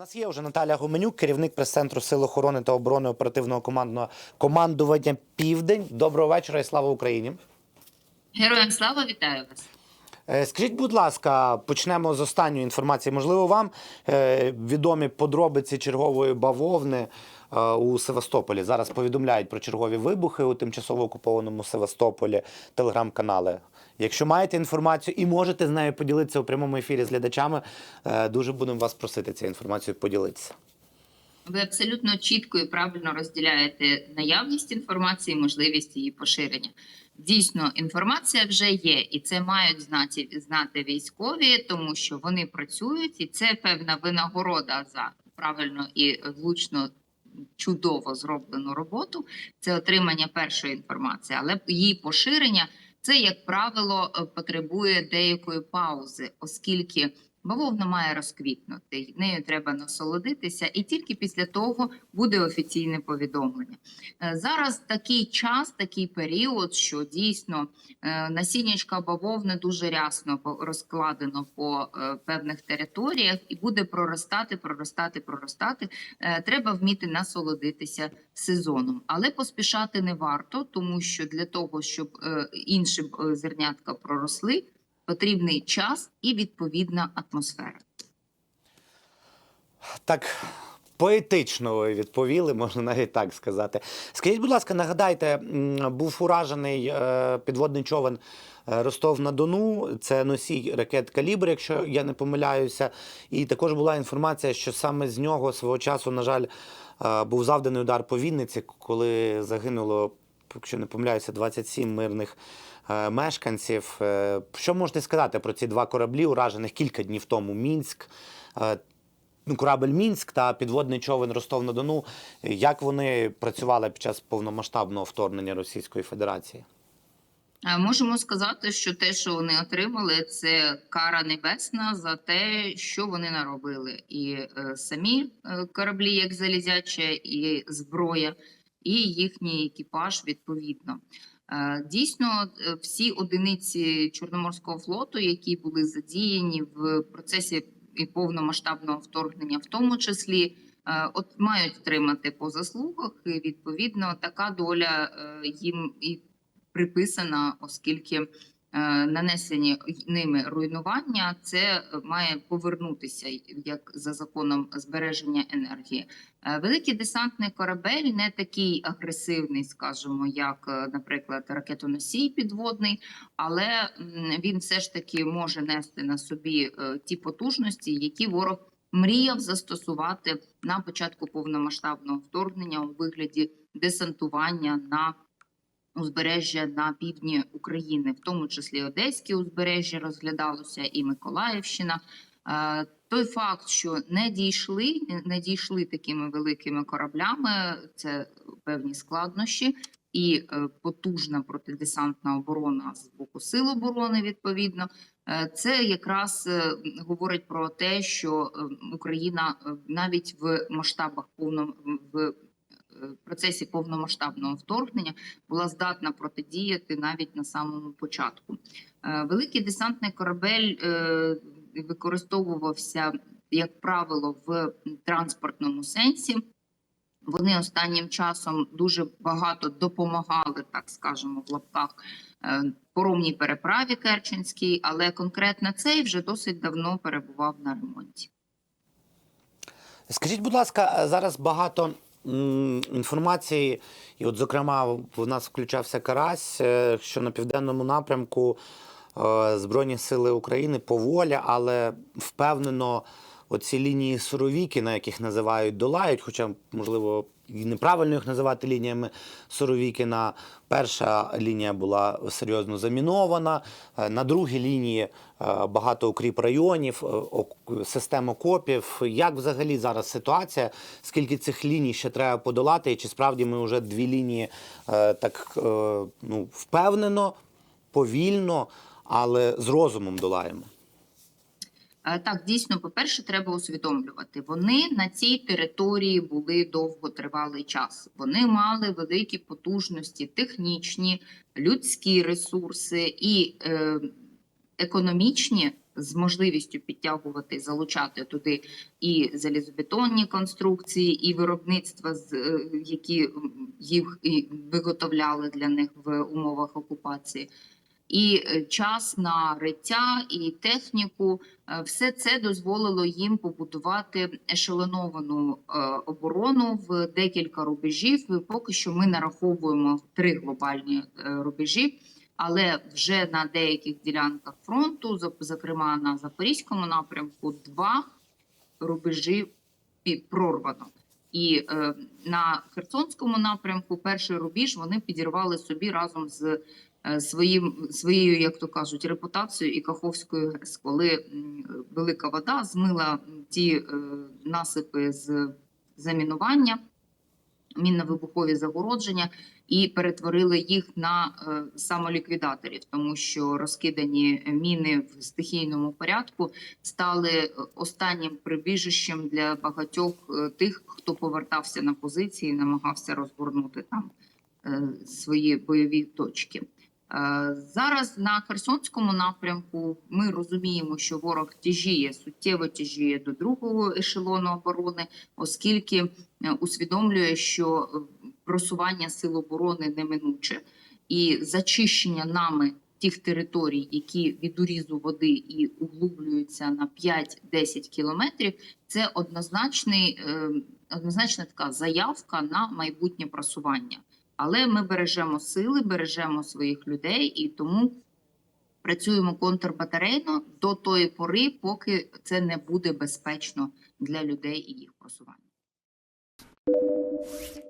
нас є вже Наталя Гуменюк, керівник прес-центру Сил охорони та оборони оперативного командного командування Південь. Доброго вечора і слава Україні. Героям слава вітаю вас. Е, Скажіть, будь ласка, почнемо з останньої інформації. Можливо, вам е, відомі подробиці чергової бавовни е, у Севастополі. Зараз повідомляють про чергові вибухи у тимчасово окупованому Севастополі телеграм-канали. Якщо маєте інформацію і можете з нею поділитися у прямому ефірі з глядачами, е, дуже будемо вас просити цією інформацією поділитися. Ви абсолютно чітко і правильно розділяєте наявність інформації, можливість її поширення. Дійсно, інформація вже є, і це мають знати, знати військові, тому що вони працюють, і це певна винагорода за правильно і влучно. Чудово зроблену роботу це отримання першої інформації, але її поширення це, як правило, е, потребує деякої паузи, оскільки бавовна має розквітнути, нею треба насолодитися, і тільки після того буде офіційне повідомлення. Е, Зараз такий час, такий період, що дійсно е, насіннячка бавовни дуже рясно розкладено по е, певних територіях і буде проростати, проростати, проростати. Треба вміти насолодитися сезоном, але поспішати не варто, тому що для того, щоб інші зернятка проросли, потрібний час і відповідна атмосфера. Так поетично ви відповіли, можна навіть так сказати. Скажіть, будь ласка, нагадайте, був уражений е, підводний човен е, Ростов-на-Дону. Це носій ракет калібр, якщо я не помиляюся. І також була інформація, що саме з нього свого часу, на жаль, е, був завданий удар по Вінниці, коли загинуло, якщо не помиляюся, 27 мирних. е, Мешканців, Е, що можете сказати про ці два кораблі, уражених кілька днів тому? Мінськ, е, ну, корабель Мінськ та підводний човен Ростов-на-Дону. Як вони працювали під час повномасштабного вторгнення Російської Федерації? Можемо сказати, що те, що вони отримали, це кара небесна за те, що вони наробили, і самі кораблі, як залізяче, і зброя, і їхній екіпаж відповідно. Е, Дійсно, е, всі одиниці Чорноморського флоту, які були задіяні в процесі і повномасштабного вторгнення, в тому числі, е, от мають отримати по заслугах. І відповідно така доля їм і приписана, оскільки нанесені ними руйнування, це е, має повернутися як за законом збереження енергії. Е, Великий десантний корабель не такий агресивний, скажімо, як, е, наприклад, ракетоносій підводний, але він все ж таки може нести на собі е, ті потужності, які ворог мріяв застосувати на початку повномасштабного вторгнення у вигляді десантування на узбережжя на півдні України, в тому числі Одеське узбережжя розглядалося і Миколаївщина. Е, Той факт, що не дійшли, не дійшли такими великими кораблями, це певні складнощі, і е, потужна протидесантна оборона з боку сил оборони, відповідно, Е, це якраз говорить про те, що Україна навіть в масштабах повно в процесі повномасштабного вторгнення була здатна протидіяти навіть на самому початку. Е, Великий десантний корабель е, використовувався, як правило, в транспортному сенсі. Вони останнім часом дуже багато допомагали, так скажемо, в лапках е, поромній переправі Керченській, але конкретно цей вже досить давно перебував на ремонті. Скажіть, будь ласка, зараз багато інформації, і, от, зокрема, в нас включався Карась, е, що на південному напрямку е, Збройні Сили України поволі, але впевнено, оці лінії Суровіки, на яких називають долають, хоча, можливо, і неправильно їх називати лініями Суровікіна. Перша лінія була серйозно замінована. е, На другій лінії е, багато укріп районів, е, систем окопів. Як взагалі зараз ситуація? Скільки цих ліній ще треба подолати? І чи справді ми вже дві лінії так ну, впевнено, повільно, але з розумом долаємо? Е, Так, дійсно, по-перше, треба усвідомлювати. Вони на цій території були довготривалий час. Вони мали великі потужності, технічні, людські ресурси і е, економічні з можливістю підтягувати, залучати туди і залізобетонні конструкції, і виробництва, е, які їх виготовляли для них в умовах окупації. І е, час на риття і техніку, Е, все це дозволило їм побудувати ешелоновану е, оборону в декілька рубежів. Поки що ми нараховуємо три глобальні рубежі, але вже на деяких ділянках фронту, зокрема на запорізькому напрямку, два рубежі прорвано. І е, на Херсонському напрямку перший рубіж вони підірвали собі разом з е, своїм своєю, як то кажуть, репутацією і Каховською ГЕС, коли велика вода змила ті е, насипи з замінування, мінно-вибухові загородження і перетворили їх на е, самоліквідаторів, тому що розкидані міни в стихійному порядку стали е, останнім прибіжищем для багатьох е, тих, хто повертався на позиції, і намагався розгорнути там свої бойові точки. Зараз на Херсонському напрямку ми розуміємо, що ворог тяжіє, суттєво тяжіє до другого ешелону оборони, оскільки усвідомлює, що е, просування сил оборони неминуче, і зачищення нами тих територій, які від урізу води і углублюються на 5-10 кілометрів, це однозначний, е, однозначна така заявка на майбутнє просування. Але ми бережемо сили, бережемо своїх людей і тому працюємо контрбатарейно до тої пори, поки це не буде безпечно для людей і їх просування. you